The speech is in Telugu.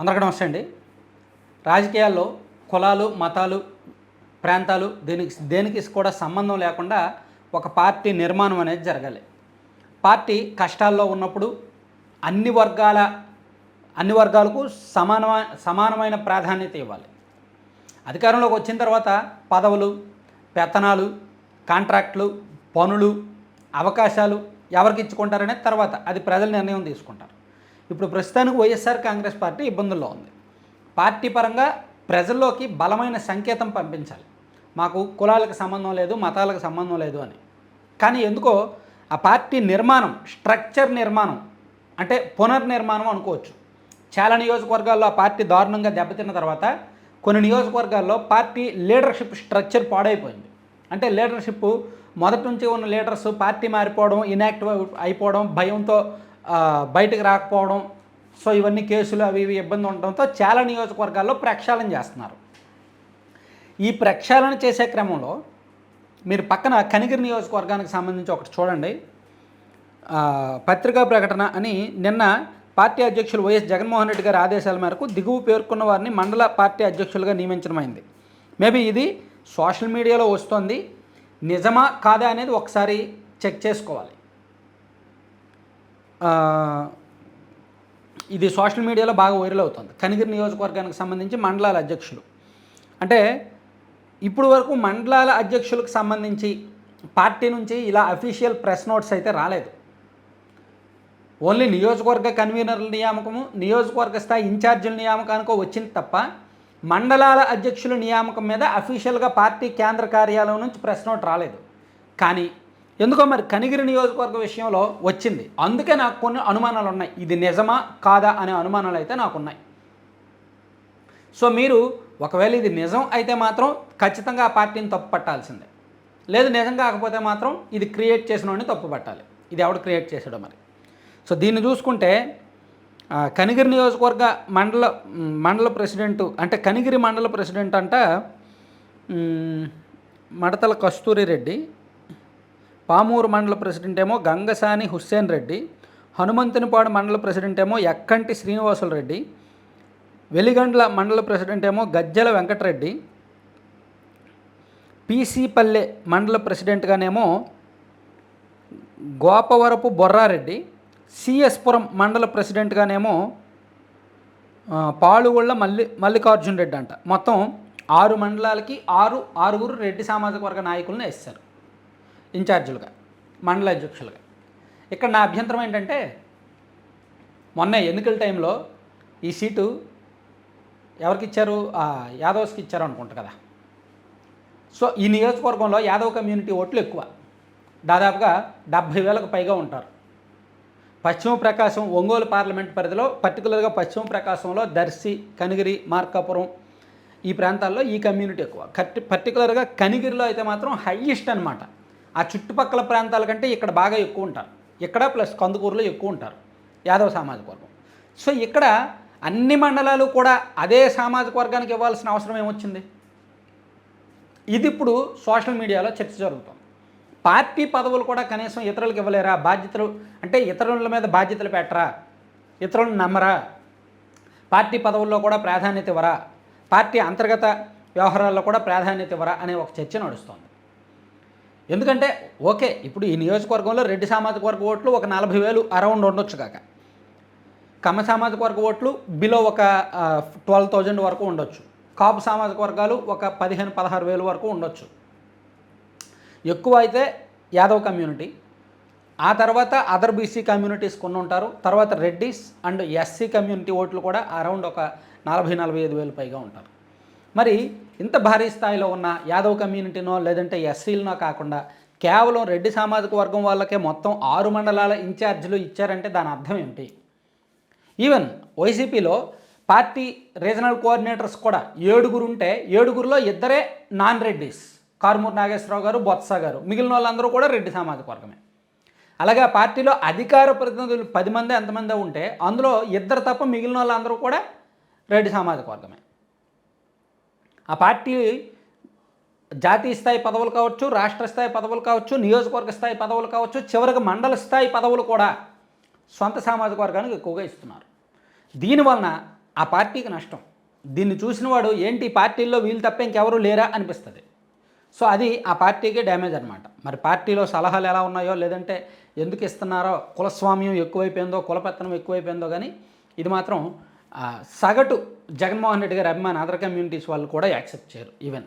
అందరికీ నమస్తే అండి. రాజకీయాల్లో కులాలు మతాలు ప్రాంతాలు దీనికి దేనికి కూడా సంబంధం లేకుండా ఒక పార్టీ నిర్మాణం అనేది జరగాలి. పార్టీ కష్టాల్లో ఉన్నప్పుడు అన్ని వర్గాల అన్ని వర్గాలకు సమానమైన సమానమైన ప్రాధాన్యత ఇవ్వాలి. అధికారంలోకి వచ్చిన తర్వాత పదవులు పెత్తనాలు కాంట్రాక్ట్లు పనులు అవకాశాలు ఎవరికి ఇచ్చుకుంటారనేది తర్వాత అది ప్రజల నిర్ణయం తీసుకుంటారు. ఇప్పుడు ప్రస్తుతానికి వైఎస్ఆర్ కాంగ్రెస్ పార్టీ ఇబ్బందుల్లో ఉంది. పార్టీ పరంగా ప్రజల్లోకి బలమైన సంకేతం పంపించాలి. మాకు కులాలకు సంబంధం లేదు మతాలకు సంబంధం లేదు అని. కానీ ఎందుకో ఆ పార్టీ నిర్మాణం స్ట్రక్చర్ నిర్మాణం అంటే పునర్నిర్మాణం అనుకోవచ్చు. చాలా నియోజకవర్గాల్లో ఆ పార్టీ దారుణంగా దెబ్బతిన్న తర్వాత కొన్ని నియోజకవర్గాల్లో పార్టీ లీడర్షిప్ స్ట్రక్చర్ పాడైపోయింది. అంటే లీడర్షిప్ మొదటి నుంచి ఉన్న లీడర్స్ పార్టీ మారిపోవడం ఇన్యాక్టివ్ అయిపోవడం భయంతో బయటకు రాకపోవడం సో ఇవన్నీ కేసులు అవి ఇవి ఇబ్బంది ఉండడంతో చాలా నియోజకవర్గాల్లో ప్రక్షాళన చేస్తున్నారు. ఈ ప్రక్షాళన చేసే క్రమంలో మీరు పక్కన కనిగిరి నియోజకవర్గానికి సంబంధించి ఒకటి చూడండి. పత్రికా ప్రకటన అని నిన్న పార్టీ అధ్యక్షులు వైఎస్ జగన్మోహన్ రెడ్డి గారి ఆదేశాల మేరకు దిగువ పేర్కొన్న వారిని మండల పార్టీ అధ్యక్షులుగా నియమించడమైంది. మేబీ ఇది సోషల్ మీడియాలో వస్తుంది. నిజమా కాదా అనేది ఒకసారి చెక్ చేసుకోవాలి. ఇది సోషల్ మీడియాలో బాగా వైరల్ అవుతుంది. కనిగిరి నియోజకవర్గానికి సంబంధించి మండలాల అధ్యక్షులు. అంటే ఇప్పుడు వరకు మండలాల అధ్యక్షులకు సంబంధించి పార్టీ నుంచి ఇలా అఫీషియల్ ప్రెస్ నోట్స్ అయితే రాలేదు. ఓన్లీ నియోజకవర్గ కన్వీనర్ల నియామకము నియోజకవర్గ స్థాయి ఇన్ఛార్జీల నియామకానికో వచ్చింది తప్ప మండలాల అధ్యక్షుల నియామకం మీద అఫీషియల్గా పార్టీ కేంద్ర కార్యాలయం నుంచి ప్రెస్ నోట్ రాలేదు. కానీ ఎందుకో మరి కనిగిరి నియోజకవర్గ విషయంలో వచ్చింది. అందుకే నాకు కొన్ని అనుమానాలు ఉన్నాయి ఇది నిజమా కాదా అనే అనుమానాలు అయితే నాకున్నాయి. సో మీరు ఒకవేళ ఇది నిజం అయితే మాత్రం ఖచ్చితంగా ఆ పార్టీని తప్పు పట్టాల్సిందే. లేదు నిజం కాకపోతే మాత్రం ఇది క్రియేట్ చేసిన వాడిని తప్పు పట్టాలి. ఇది ఎవడు క్రియేట్ చేసాడో మరి. సో దీన్ని చూసుకుంటే కనిగిరి నియోజకవర్గ మండల మండల ప్రెసిడెంట్ అంటే కనిగిరి మండల ప్రెసిడెంట్ అంట మడతల కస్తూరి రెడ్డి పామూరు మండల ప్రెసిడెంట్ ఏమో గంగసాని హుస్సేన్ రెడ్డి హనుమంతునిపాడు మండల ప్రెసిడెంట్ ఏమో ఎక్కంటి శ్రీనివాసులు రెడ్డి వెలిగండ్ల మండల ప్రెసిడెంట్ ఏమో గజ్జల వెంకటరెడ్డి పీసీపల్లె మండల ప్రెసిడెంట్గానేమో గోపవరపు బొర్రారెడ్డి సిఎస్పురం మండల ప్రెసిడెంట్గానేమో పాలుగొళ్ళ మల్లి మల్లికార్జున్ రెడ్డి అంట. మొత్తం ఆరు మండలాలకి ఆరు ఆరుగురు రెడ్డి సామాజిక వర్గ నాయకులను వేస్తారు. ఇన్ఛార్జీలుగా మండల అధ్యక్షులుగా. ఇక్కడ నా అభ్యంతరం ఏంటంటే మొన్న ఎన్నికల టైంలో ఈ సీటు ఎవరికి ఇచ్చారు? యాదవ్స్కి ఇచ్చారు అనుకుంటారు కదా. సో ఈ నియోజకవర్గంలో యాదవ్ కమ్యూనిటీ ఓట్లు ఎక్కువ. దాదాపుగా డెబ్భై వేలకు పైగా ఉంటారు. పశ్చిమ ప్రకాశం ఒంగోలు పార్లమెంట్ పరిధిలో పర్టికులర్గా పశ్చిమ ప్రకాశంలో దర్శి కనిగిరి మార్కాపురం ఈ ప్రాంతాల్లో ఈ కమ్యూనిటీ ఎక్కువ. కట్టి పర్టికులర్గా కనిగిరిలో అయితే మాత్రం హైయెస్ట్ అనమాట ఆ చుట్టుపక్కల ప్రాంతాల కంటే ఇక్కడ బాగా ఎక్కువ ఉంటారు. ఇక్కడ ప్లస్ కందుకూరులో ఎక్కువ ఉంటారు. యాదవ సామాజిక వర్గం. సో ఇక్కడ అన్ని మండలాలు కూడా అదే సామాజిక వర్గానికి ఇవ్వాల్సిన అవసరం ఏమొచ్చింది? ఇది ఇప్పుడు సోషల్ మీడియాలో చర్చ జరుగుతుంది. పార్టీ పదవులు కూడా కనీసం ఇతరులకు ఇవ్వలేరా? బాధ్యతలు అంటే ఇతరుల మీద బాధ్యతలు పెట్టరా? ఇతరులను నమ్మరా? పార్టీ పదవుల్లో కూడా ప్రాధాన్యత ఇవ్వరా? పార్టీ అంతర్గత వ్యవహారాల్లో కూడా ప్రాధాన్యత ఇవ్వరా? అనే ఒక చర్చ నడుస్తుంది. ఎందుకంటే ఓకే ఇప్పుడు ఈ నియోజకవర్గంలో రెడ్డి సామాజిక వర్గ ఓట్లు ఒక నలభై వేలు అరౌండ్ ఉండొచ్చు కాక. కమ్మ సామాజిక వర్గ ఓట్లు బిలో ఒక ట్వెల్వ్ థౌజండ్ వరకు ఉండొచ్చు. కాపు సామాజిక వర్గాలు ఒక పదిహేను పదహారు వేలు వరకు ఉండొచ్చు. ఎక్కువ అయితే యాదవ్ కమ్యూనిటీ ఆ తర్వాత అదర్ బీసీ కమ్యూనిటీస్ కొన్ని ఉంటారు. తర్వాత రెడ్డిస్ అండ్ ఎస్సీ కమ్యూనిటీ ఓట్లు కూడా అరౌండ్ ఒక నలభై నలభై ఐదు వేలు పైగా ఉంటారు. మరి ఇంత భారీ స్థాయిలో ఉన్న యాదవ్ కమ్యూనిటీనో లేదంటే ఎస్సీలనో కాకుండా కేవలం రెడ్డి సామాజిక వర్గం వాళ్ళకే మొత్తం ఆరు మండలాల ఇన్ఛార్జీలు ఇచ్చారంటే దాని అర్థం ఏమిటి? ఈవెన్ వైసీపీలో పార్టీ రీజనల్ కోఆర్డినేటర్స్ కూడా ఏడుగురు ఉంటే ఏడుగురులో ఇద్దరే నాన్ రెడ్డిస్ కారుమూరు నాగేశ్వరరావు గారు బొత్స గారు. మిగిలిన వాళ్ళందరూ కూడా రెడ్డి సామాజిక వర్గమే. అలాగే పార్టీలో అధికార ప్రతినిధులు పది మంది ఎంతమంది ఉంటే అందులో ఇద్దరు తప్ప మిగిలిన వాళ్ళందరూ కూడా రెడ్డి సామాజిక వర్గమే. ఆ పార్టీ జాతీయ స్థాయి పదవులు కావచ్చు రాష్ట్ర స్థాయి పదవులు కావచ్చు నియోజకవర్గ స్థాయి పదవులు కావచ్చు చివరికి మండల స్థాయి పదవులు కూడా సొంత సామాజిక వర్గానికి ఎక్కువగా ఇస్తున్నారు. దీనివలన ఆ పార్టీకి నష్టం. దీన్ని చూసినవాడు ఏంటి పార్టీల్లో వీళ్ళు తప్ప ఇంకెవరూ లేరా అనిపిస్తుంది. సో అది ఆ పార్టీకి డ్యామేజ్ అనమాట మరి పార్టీలో సలహాలు ఎలా ఉన్నాయో లేదంటే ఎందుకు ఇస్తున్నారో కులస్వామ్యం ఎక్కువైపోయిందో కులపెత్తనం ఎక్కువైపోయిందో కానీ ఇది మాత్రం సగటు జగన్మోహన్ రెడ్డి గారి అభిమాన అదర్ కమ్యూనిటీస్ వాళ్ళు కూడా యాక్సెప్ట్ చేయరు ఈవెన్